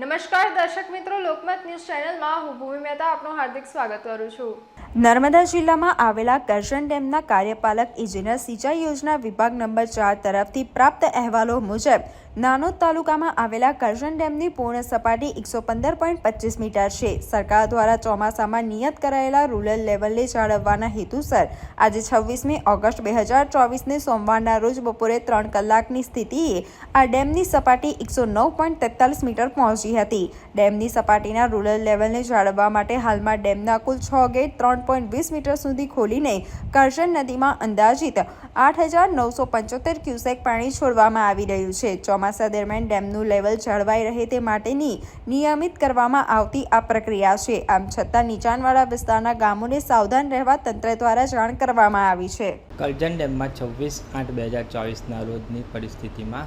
નમસ્કાર, દર્શક મિત્રો, લોકમત ન્યૂઝ ચેનલમાં હું ભૂમિ મહેતા આપનું હાર્દિક સ્વાગત કરું છું. નર્મદા જિલ્લામાં આવેલા કરજણ ડેમના કાર્યપાલક ઇજનેર સિંચાઈ યોજના વિભાગ નંબર ચાર તરફથી પ્રાપ્ત અહેવાલો મુજબ નાનોદ તાલુકામાં આવેલા કરજણ ડેમની પૂર્ણ સપાટી એકસો પંદર પોઈન્ટ પચીસ મીટર છે. સરકાર દ્વારા ચોમાસામાં નિયત કરાયેલા રૂરલ લેવલને જાળવવાના હેતુસર આજે છવ્વીસમી ઓગસ્ટ બે હજાર ચોવીસને સોમવારના રોજ બપોરે ત્રણ કલાકની સ્થિતિએ આ ડેમની સપાટી એકસો નવ પોઈન્ટ તેતાલીસ મીટર પહોંચી હતી. ડેમની સપાટીના રૂરલ લેવલને જાળવવા માટે હાલમાં ડેમના કુલ છ ગેટ ત્રણ પોઈન્ટ વીસ મીટર સુધી ખોલીને કરજણ નદીમાં અંદાજિત આઠ હજાર નવસો પંચોતેર ક્યુસેક પાણી છોડવામાં આવી રહ્યું છે. ચોમાસા દરમિયાન ડેમનું લેવલ જળવાઈ રહે તે માટેની નિયમિત કરવામાં આવતી આ પ્રક્રિયા છે. આમ છતાં નીચાણવાળા વિસ્તારના ગામોને સાવધાન રહેવા તંત્ર દ્વારા જાણ કરવામાં આવી છે. કરજણ ડેમમાં છવ્વીસ આઠ બે હજાર ચોવીસના રોજની પરિસ્થિતિમાં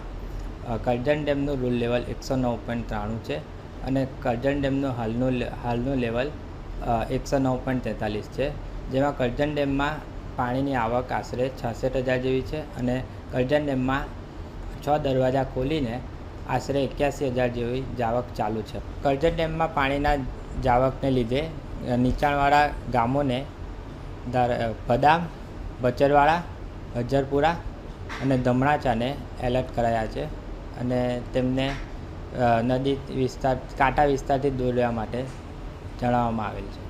કરજણ ડેમનું રૂલ લેવલ એકસો નવ પોઈન્ટ ત્રાણું છે અને કરજણ ડેમનું હાલનું હાલનું લેવલ એકસો નવ પોઈન્ટ તેતાલીસ છે. જેમાં કરજણ ડેમમાં પાણીની આવક આશરે છાસઠ હજાર જેવી છે અને કરજણ ડેમમાં છ દરવાજા ખોલીને આશરે એક્યાસી હજાર જેવી જાવક ચાલુ છે. કરજણ ડેમમાં પાણીના જાવકને લીધે નીચાણવાળા ગામોને બદામ, બચરવાળા, હજરપુરા અને ધમણાચાને એલર્ટ કરાયા છે અને તેમને નદી વિસ્તાર, કાંટા વિસ્તારથી દૂર માટે જણાવવામાં આવેલ છે.